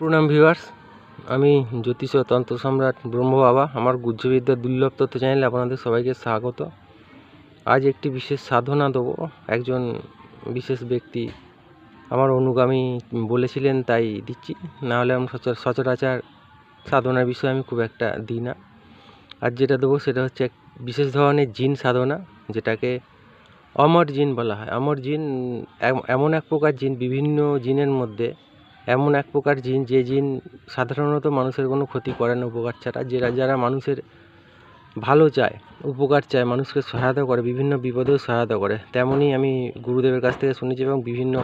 প্রণাম ভিউয়ার্স, আমি জ্যোতিষ তন্ত্র সম্রাট ব্রহ্ম বাবা আমার গুহ্যবিদ্যা দুর্লভ তথ্য চ্যানেলে আপনাদের সবাইকে স্বাগত। আজ একটি বিশেষ সাধনা দেবো, একজন বিশেষ ব্যক্তি আমার অনুগামী বলেছিলেন, তাই দিচ্ছি। নাহলে আমি সচর, সচরাচর সাধনার বিষয়ে আমি খুব একটা দিই না। আর যেটা দেবো, সেটা হচ্ছে এক বিশেষ ধরনের জিন সাধনা, যেটাকে অমর জিন বলা হয়। অমর জিন এমন এক প্রকার জিন, বিভিন্ন জিনের মধ্যে এমন এক প্রকার জিন, যে জিন সাধারণত মানুষের কোনো ক্ষতি করে না উপকার ছাড়া। যারা যারা মানুষের ভালো চায়, উপকার চায়, মানুষকে সহায়তা করে, বিভিন্ন বিপদেও সহায়তা করে। তেমনই আমি গুরুদেবের কাছ থেকে শুনেছি এবং বিভিন্ন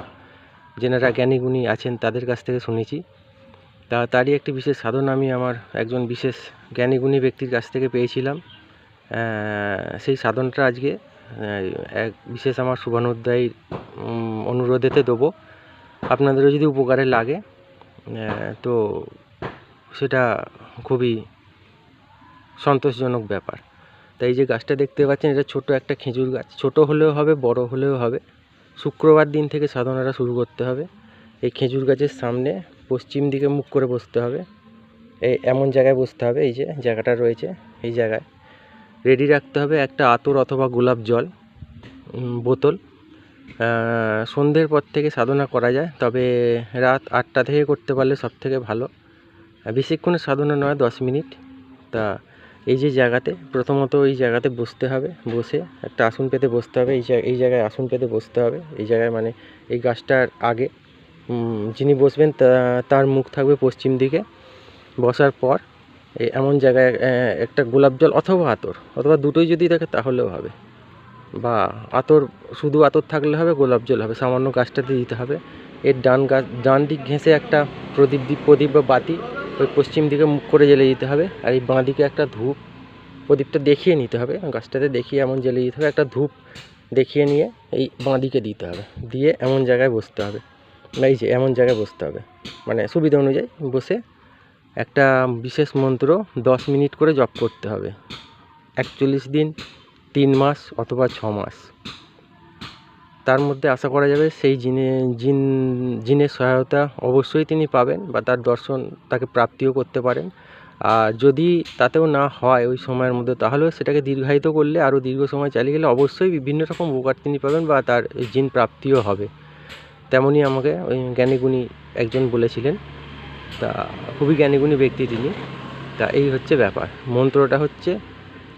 যেনারা জ্ঞানী গুণী আছেন তাদের কাছ থেকে শুনেছি। তা, তারই একটি বিশেষ সাধনা আমি আমার একজন বিশেষ জ্ঞানী গুণী ব্যক্তির কাছ থেকে পেয়েছিলাম। সেই সাধনটা আজকে এক বিশেষ আমার শুভানুধ্যায়ীর অনুরোধেতে দেবো। আপনাদেরও যদি উপকারে লাগে তো সেটা খুবই সন্তোষজনক ব্যাপার। তাই যে গাছটা দেখতে পাচ্ছেন, এটা ছোট একটা খেজুর গাছ। ছোট হলেও হবে, বড় হলেও হবে। শুক্রবার দিন থেকে সাধনাটা শুরু করতে হবে। এই খেজুর গাছের সামনে পশ্চিম দিকে মুখ করে বসতে হবে। এই এমন জায়গায় বসতে হবে, এই যে জায়গাটা রয়েছে, এই জায়গায়। রেডি রাখতে হবে একটা আতর অথবা গোলাপ জল বোতল। সন্ধ্যের পর থেকে সাধনা করা যায়, তবে রাত আটটা থেকে করতে পারলে সব থেকে ভালো বেশিক্ষণের সাধনা নয়, দশ মিনিট। তা এই যে জায়গাতে, প্রথমত এই জায়গাতে বসতে হবে, বসে একটা আসন পেতে বসতে হবে, এই এই জায়গায় আসন পেতে বসতে হবে। এই জায়গায় মানে এই গাছটার আগে যিনি বসবেন তার মুখ থাকবে পশ্চিম দিকে। বসার পর এমন জায়গায় একটা গোলাপ জল অথবা আতর, অথবা দুটোই যদি থাকে তাহলেও হবে। বা আতর, শুধু আতর থাকলে হবে, গোলাপ জল হবে, সামান্য গাছটাতে দিতে হবে। এর ডান গাছ ডান দিক ঘেঁষে একটা প্রদীপ প্রদীপ বা বাতি, ওই পশ্চিম দিকে মুখ করে জ্বেলে দিতে হবে, আর এই বাঁ দিকে একটা ধূপ, প্রদীপটা দেখিয়ে নিতে হবে, গাছটাতে দেখিয়ে এমন জ্বেলে দিতে হবে, একটা ধূপ দেখিয়ে নিয়ে এই বাঁ দিকে দিতে হবে, দিয়ে এমন জায়গায় বসতে হবে। এই যে এমন জায়গায় বসতে হবে মানে সুবিধা অনুযায়ী বসে একটা বিশেষ মন্ত্র দশ মিনিট করে জপ করতে হবে। একচল্লিশ দিন তিন মাস অথবা ছ মাস। তার মধ্যে আশা করা যাবে সেই জিনে, জিন, জিনের সহায়তা অবশ্যই তিনি পাবেন বা তার দর্শন তাকে প্রাপ্তিও করতে পারেন। আর যদি তাতেও না হয় ওই সময়ের মধ্যে, তাহলেও সেটাকে দীর্ঘায়িত করলে আরও দীর্ঘ সময় চালিয়ে গেলে অবশ্যই বিভিন্ন রকম উপকার তিনি পাবেন বা তার জিন প্রাপ্তিও হবে। তেমনই আমাকে ওই জ্ঞানীগুণী একজন বলেছিলেন। তা খুবই জ্ঞানীগুণী ব্যক্তি তিনি। তা এই হচ্ছে ব্যাপার। মন্ত্রটা হচ্ছে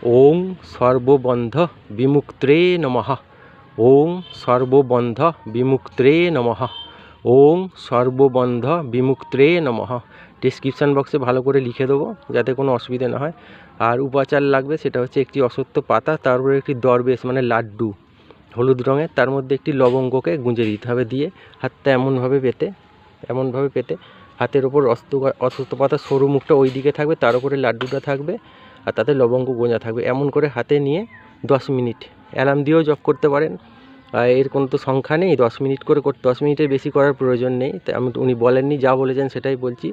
ওং সর্ববন্ধ বিমুক্ত্রে নমঃ। ওং সর্ববন্ধ বিমুক্ত্রে নমঃ। ওং সর্ববন্ধ বিমুক্ত্রে নমঃ। ডিসক্রিপশান বক্সে ভালো করে লিখে দেবো, যাতে কোনো অসুবিধা না হয়। আর উপাচার লাগবে সেটা হচ্ছে একটি অসত্য পাতা তারপরে একটি দরবেশ মানে লাড্ডু। হলুদ রঙের, তার মধ্যে একটি লবঙ্গকে গুঁজে দিতে হবে দিয়ে হাতটা এমনভাবে পেতে এমনভাবে পেতে হাতের ওপর অস্ত অসত্য পাতা সরু মুখটা ওই দিকে থাকবে, তার উপরে লাড্ডুটা থাকবে। আর তাতে লবঙ্গ গোঁজা থাকবে। এমন করে হাতে নিয়ে দশ মিনিট অ্যালার্ম দিয়েও জব করতে পারেন। এর কোনো তো সংখ্যা নেই, দশ মিনিট করে করতে দশ মিনিটের বেশি করার প্রয়োজন নেই। তাই আমি উনি বলেননি, যা বলেছেন সেটাই বলছি।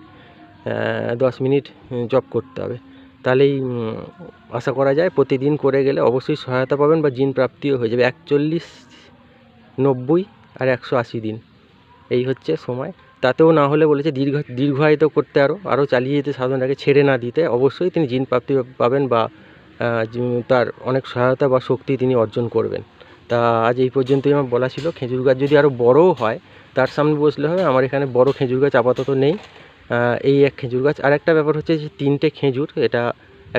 দশ মিনিট জব করতে হবে। তাহলেই আশা করা যায় প্রতিদিন করে গেলে অবশ্যই সহায়তা পাবেন বা জিন প্রাপ্তিও হয়ে যাবে। একচল্লিশ নব্বই আর একশো আশি দিন। এই হচ্ছে সময়। তাতেও না হলে বলেছে দীর্ঘ, দীর্ঘায়িত করতে আরও আরও চালিয়ে যেতে সাধনাকে ছেড়ে না দিতে। অবশ্যই তিনি জিন প্রাপ্তি পাবেন বা তার অনেক সহায়তা বা শক্তি তিনি অর্জন করবেন। তা আজ এই পর্যন্তই আমার বলা ছিল। খেজুর গাছ যদি আরও বড়ও হয়, তার সামনে বসলে হবে। আমার এখানে বড় খেজুর গাছ আপাতত নেই। এই এক খেজুর গাছ। আর একটা ব্যাপার হচ্ছে যে তিনটে খেজুর, এটা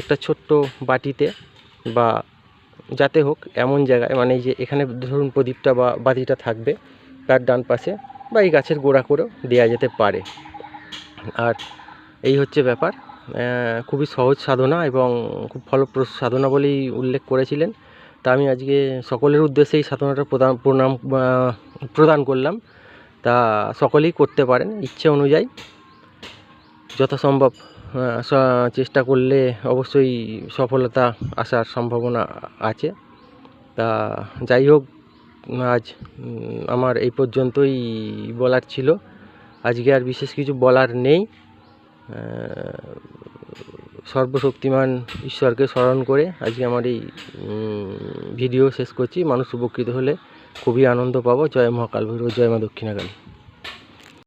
একটা ছোট্ট বাটিতে বা যাতে হোক এমন জায়গায় মানে যে এখানে ধরুন প্রদীপটা বা বাতিটা থাকবে তার ডান পাশে। বা এই গাছের গোড়া করেও দেওয়া যেতে পারে। আর এই হচ্ছে ব্যাপার। খুবই সহজ সাধনা এবং খুব ফলপ্রসূ সাধনা বলেই উল্লেখ করেছিলেন। তা আমি আজকে সকলের উদ্দেশ্যে এই সাধনাটা প্রদান, প্রণাম প্রদান করলাম। তা সকলেই করতে পারেন ইচ্ছে অনুযায়ী। যথাসম্ভব চেষ্টা করলে অবশ্যই সফলতা আসার সম্ভাবনা আছে। তা যাই হোক আজ আমার এই পর্যন্তই বলার ছিল। আজকে আর বিশেষ কিছু বলার নেই। সর্বশক্তিমান ঈশ্বরকে স্মরণ করে আজকে আমার এই ভিডিও শেষ করছি। মানুষ উপকৃত হলে খুবই আনন্দ পাবো। জয় মহাকাল ভৈরব, জয় মা দক্ষিণাকালী।